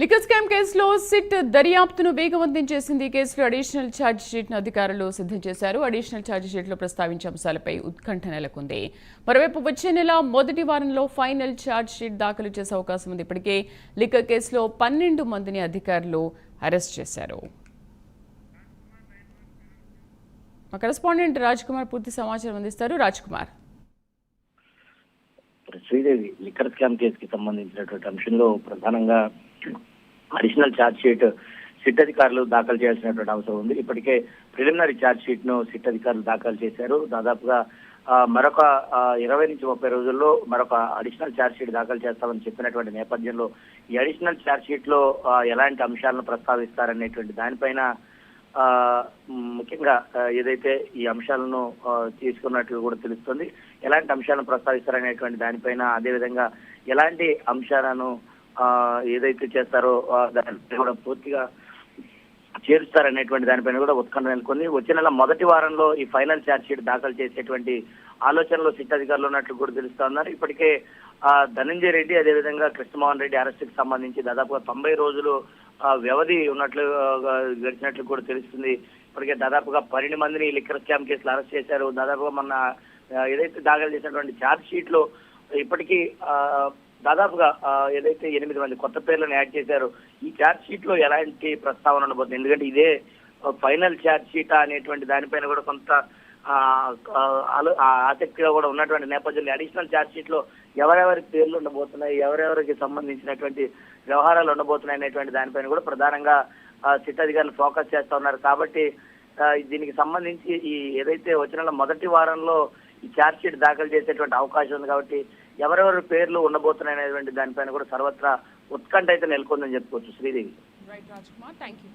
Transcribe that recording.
Liquor scam కేసులో SIT దర్యాప్తును వేగవంతం చేసింది కేసులో అడిషనల్ ఛార్జ్ షీట్ను అధికారులు సిద్ధం చేశారు. అడిషనల్ ఛార్జ్ షీట్లో ప్రస్తావించే అంశాలపై ఉత్కంఠ నెలకొంది. మరోవైపు వచ్చే నెల మొదటి వారంలో ఫైనల్ ఛార్జ్ షీట్ దాఖలు చేసే అవకాశం ఉంది. ఇప్పటికే లిక్కర్ కేసులో పన్నెండు మందిని అధికారులు అరెస్ట్ చేశారు. మా కరెస్పాండెంట్ రాజ్ కుమార్ పూర్తి సమాచారం అందిస్తారు. రాజ్ కుమార్. శ్రీదేవి లిక్కర్ స్కామ్ కేసుకి సంబంధించినటువంటి అంశంలో ప్రధానంగా అడిషనల్ ఛార్జ్ షీట్ సిట్ అధికారులు దాఖలు చేయాల్సినటువంటి అవసరం ఉంది. ఇప్పటికే ప్రిలిమినరీ ఛార్జ్ షీట్ను సిట్ అధికారులు దాఖలు చేశారు. దాదాపుగా మరొక ఇరవై నుంచి ముప్పై రోజుల్లో మరొక అడిషనల్ ఛార్జ్ షీట్ దాఖలు చేస్తామని చెప్పినటువంటి నేపథ్యంలో ఈ అడిషనల్ ఛార్జ్ షీట్లో ఎలాంటి అంశాలను ప్రస్తావిస్తారనేటువంటి దానిపైన ముఖ్యంగా ఏదైతే ఈ అంశాలను తీసుకున్నట్టుగా తీసుకున్నట్లు కూడా తెలుస్తుంది ఎలాంటి అంశాలను ప్రస్తావిస్తారనేటువంటి దానిపైన అదేవిధంగా ఎలాంటి అంశాలను ఆ, ఏదైతే చేస్తారో దాని కూడా పూర్తిగా చేరుస్తారనేటువంటి దానిపైన కూడా ఉత్కంఠ నెలకొంది. వచ్చే నెల మొదటి వారంలో ఈ ఫైనల్ ఛార్జ్ షీట్ దాఖలు చేసేటువంటి ఆలోచనలో సిట్ అధికారులు ఉన్నట్లు కూడా తెలుస్తా ఉన్నారు ఇప్పటికే ఆ, ధనంజయ రెడ్డి అదేవిధంగా కృష్ణమోహన్ రెడ్డి అరెస్టుకి సంబంధించి దాదాపుగా తొంభై రోజులు వ్యవధి ఉన్నట్లు గడిచినట్లు కూడా తెలుస్తుంది. ఇప్పటికే దాదాపుగా పన్నెండు మందిని లిక్కర్ స్కామ్ కేసులు అరెస్ట్ చేశారు. దాదాపుగా మన ఏదైతే దాఖలు చేసినటువంటి ఛార్జ్ షీట్లో ఇప్పటికీ ఆ, దాదాపుగా ఏదైతే ఎనిమిది మంది కొత్త పేర్లను యాడ్ చేశారు ఈ ఛార్జ్ షీట్లో ఎలాంటి ప్రస్తావన ఉండబోతుంది? ఎందుకంటే ఇదే ఫైనల్ ఛార్జ్ షీట్ అనేటువంటి దానిపైన కూడా కొంత ఆ, ఆసక్తిగా కూడా ఉన్నటువంటి నేపథ్యంలో అడిషనల్ ఛార్జ్ షీట్లో ఎవరెవరి పేర్లు ఉండబోతున్నాయి ఎవరెవరికి సంబంధించినటువంటి వ్యవహారాలు ఉండబోతున్నాయి అనేటువంటి దానిపైన కూడా ప్రధానంగా సిట్ అధికారులు ఫోకస్ చేస్తా ఉన్నారు. కాబట్టి దీనికి సంబంధించి ఈ ఏదైతే వచ్చిన మొదటి వారంలో ఛార్జ్ షీట్ దాఖలు చేసేటువంటి అవకాశం ఉంది కాబట్టి ఎవరెవరి పేర్లు ఉండబోతున్నాయి అనేటువంటి దానిపైన కూడా సర్వత్రా ఉత్కంఠ అయితే నెలకొందని చెప్పుకోవచ్చు Sridevi. Right Raj Kumar thank you